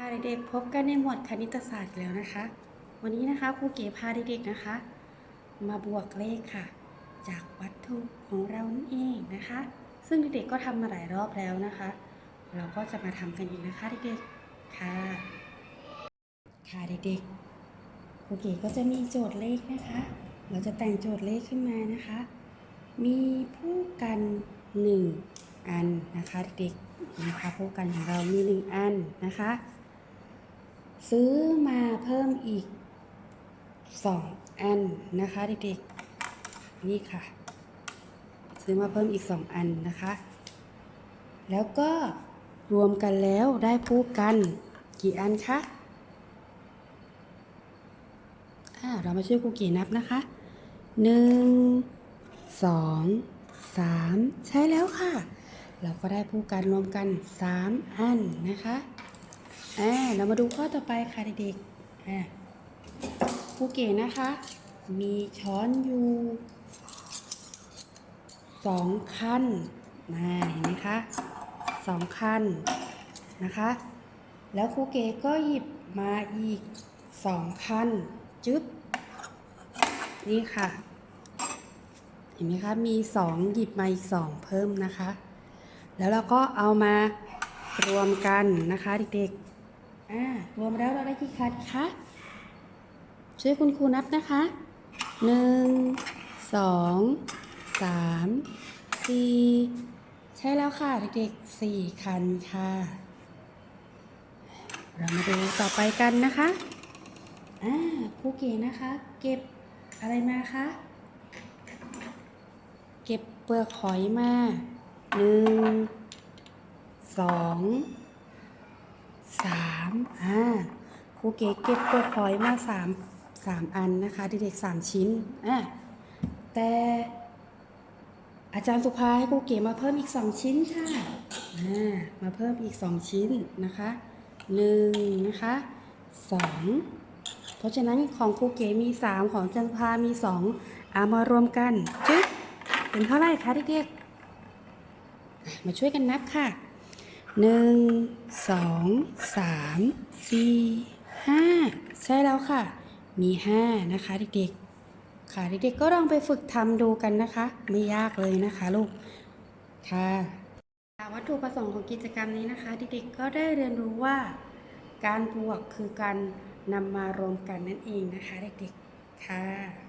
ค่ะเด็กๆพบกันในหมวดคณิตศาสตร์แล้วนะคะ วันนี้นะคะครูเก๋พาเด็กๆนะคะ มาบวกเลขค่ะ จากวัตถุของเรานั่นเองนะคะ ซึ่งเด็กๆก็ทำมาหลายรอบแล้วนะคะ เราก็จะมาทำกันอีกนะคะเด็กๆค่ะ ค่ะเด็กๆครูเก๋ก็จะมีโจทย์เลขนะคะ เราจะแต่งโจทย์เลขขึ้นมานะคะ มีผู้กันหนึ่งอันนะคะเด็กๆนะคะผู้กันของเรามีหนึ่งอันนะคะ ซื้อมาเพิ่มอีกสองอันนะคะเด็กๆ นี่ค่ะ ซื้อมาเพิ่มอีกสองอันนะคะ แล้วก็รวมกันแล้วได้ผู้กันกี่อันคะอ่าเรามาช่วยครูเก๋นับนะคะหนึ่งสองสามใช่แล้วค่ะ เราก็ได้ผู้กันรวมกันสามอันนะคะ อ่าเรามาดูข้อต่อไปค่ะเด็กๆอ่าครูเก๋นะคะ มีช้อนอยู่สองคันนะเห็นไหมคะสองคันนะคะ แล้วครูเก๋ก็หยิบมาอีกสองคันจึ๊บนี่ค่ะ เห็นไหมคะ มีสองหยิบมาอีกสองเพิ่มนะคะ แล้วเราก็เอามารวมกันนะคะเด็กๆ อ่ารวมแล้วเราได้กี่คันคะช่วยคุณครูนับนะคะหนึ่งสองสามสี่ใช่แล้วค่ะเด็กๆสี่คันค่ะ เรามาดูต่อไปกันนะคะอ่าครูเก๋นะคะ เก็บอะไรมาคะ เก็บเปลือกหอยมาหนึ่งสอง สามอ่าครูเก๋เก็บเปลือยมาสามสามอันนะคะเด็กๆสามชิ้นอ่าแต่อาจารย์สุภาให้ครูเก๋มาเพิ่มอีกสองชิ้นค่ะอ่ามาเพิ่มอีกสองชิ้นนะคะหนึ่งนะคะสองเพราะฉะนั้นของครูเก๋มีสามของอาจารย์สุภามีสองเอามารวมกันจึ๊บเป็นเท่าไหร่คะเด็กๆมาช่วยกันนับค่ะ หนึ่งสองสามสี่ห้าใช่แล้วค่ะ มีห้านะคะเด็กๆ ค่ะเด็กๆก็ลองไปฝึกทำดูกันนะคะ ไม่ยากเลยนะคะลูก ค่ะวัตถุประสงค์ของกิจกรรมนี้นะคะเด็กๆก็ได้เรียนรู้ว่า การบวกคือการนำมารวมกันนั่นเองนะคะเด็กๆ ค่ะ